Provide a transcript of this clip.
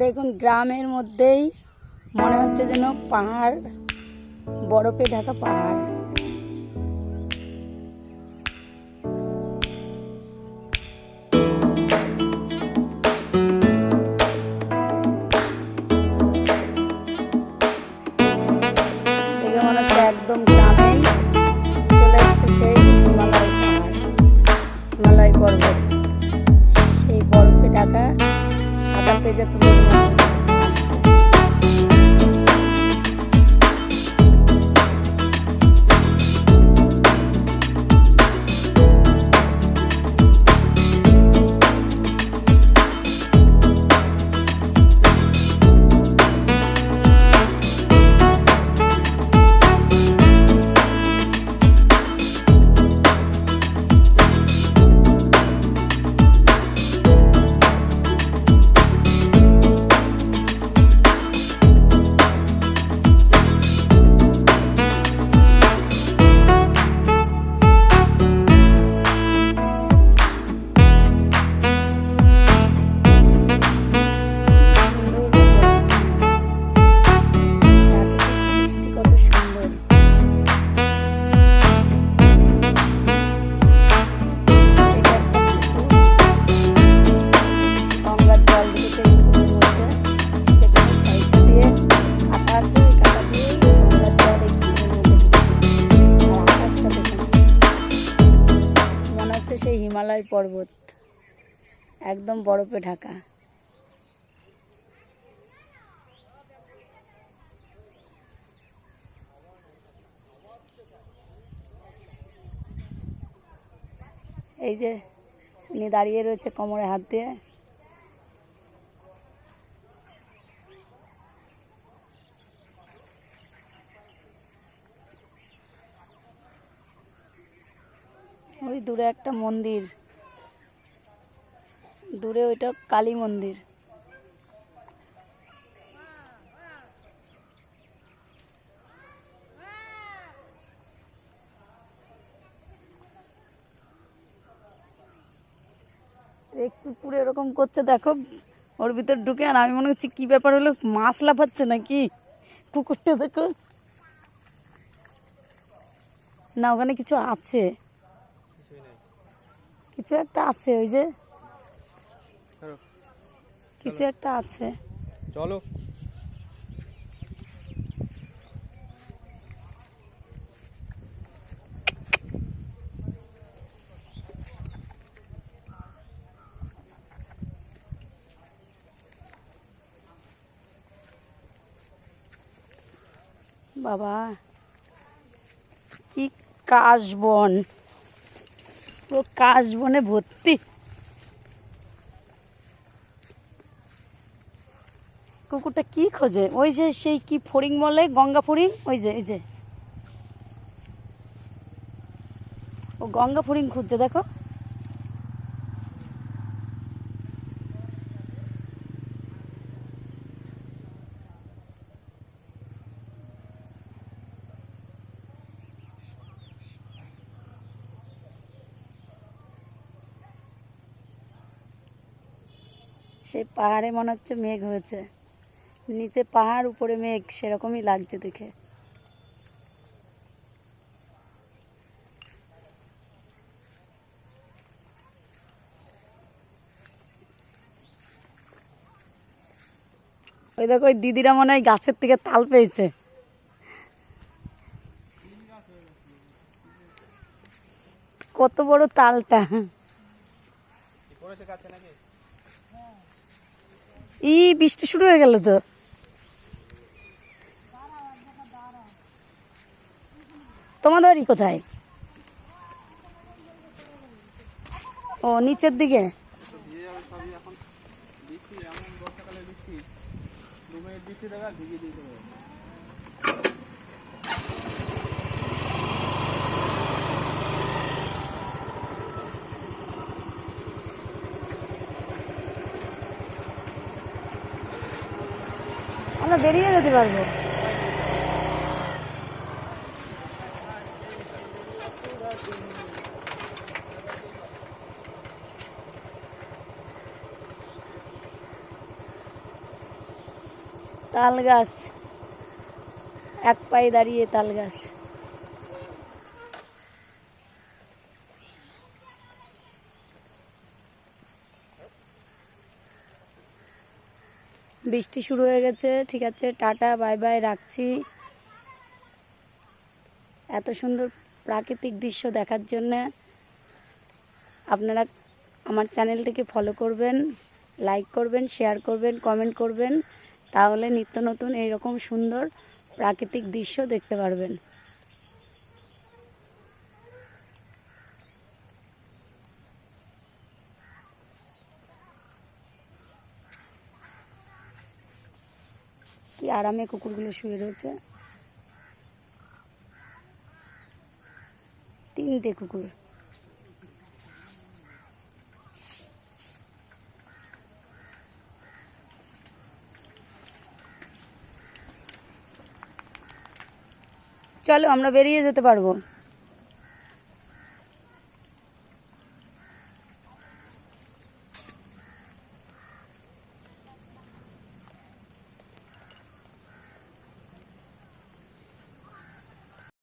দেখুন, গ্রামের মধ্যেই মনে হচ্ছে যেন পাহাড়, বরফে ঢাকা পাহাড়। চলে সেই সেই বরফে ঢাকা সাদা পেজে তুলে হিমালয় পর্বত। একদম বরফে ঢাকা। এই যে উনি দাঁড়িয়ে রয়েছে কোমরে হাত দিয়ে। ওই দূরে একটা মন্দির। দূরে ওইটা কালী মন্দির। একটু পুরো এরকম করছে দেখো ওর ভিতর ঢুকে আর আমি মনে করছি কি ব্যাপার হলো? মাছ লাফাচ্ছে নাকি? কুকুরটা দেখো। না ওখানে কিছু আছে। কিছু একটা আছে ওই যে কিছু একটা আছে। চলো। বাবা কি কাশবন। পুরো কাশবনে ভর্তি। কুকুরটা কি খোঁজে? ওই যে সেই কি ফড়িং বলে? গঙ্গা ফড়িং? ওই যে, এই যে। ও গঙ্গা ফড়িং খুঁজছে, দেখো। সেই পাহাড়ে মনে হচ্ছে মেঘ হয়েছে। নিচে পাহাড়, উপরে মেঘ, সেরকমই লাগছে দেখে। ওই দেখো, ওই দিদিরা মনে হয় গাছের থেকে তাল পেয়েছে। কত বড় তালটা। ই, বৃষ্টি শুরু হয়ে গেল তো তোমাদের বাড়ি কোথায় ও নিচের দিকে দিয়ে যাবে সবই এখন বৃষ্টি এমন বর্ষাকালে বৃষ্টি দু মিনিট বৃষ্টি দেখা ভিজিয়ে দিয়ে দেবে আমরা বেরিয়ে যেতে পারব। তাল গাছ এক পায়ে দাঁড়িয়ে তাল গাছ বৃষ্টি শুরু হয়ে গেছে, ঠিক আছে, টাটা, বাই বাই, রাখছি। এত সুন্দর প্রাকৃতিক দৃশ্য দেখার জন্যে আপনারা আমার চ্যানেলটিকে ফলো করবেন লাইক করবেন শেয়ার করবেন কমেন্ট করবেন। তাহলে নিত্য নতুন এইরকম সুন্দর প্রাকৃতিক দৃশ্য দেখতে পারবেন। কি আরামে কুকুরগুলো শুয়ে রয়েছে। তিনটে কুকুর। চলো আমরা বেরিয়ে যেতে পারব।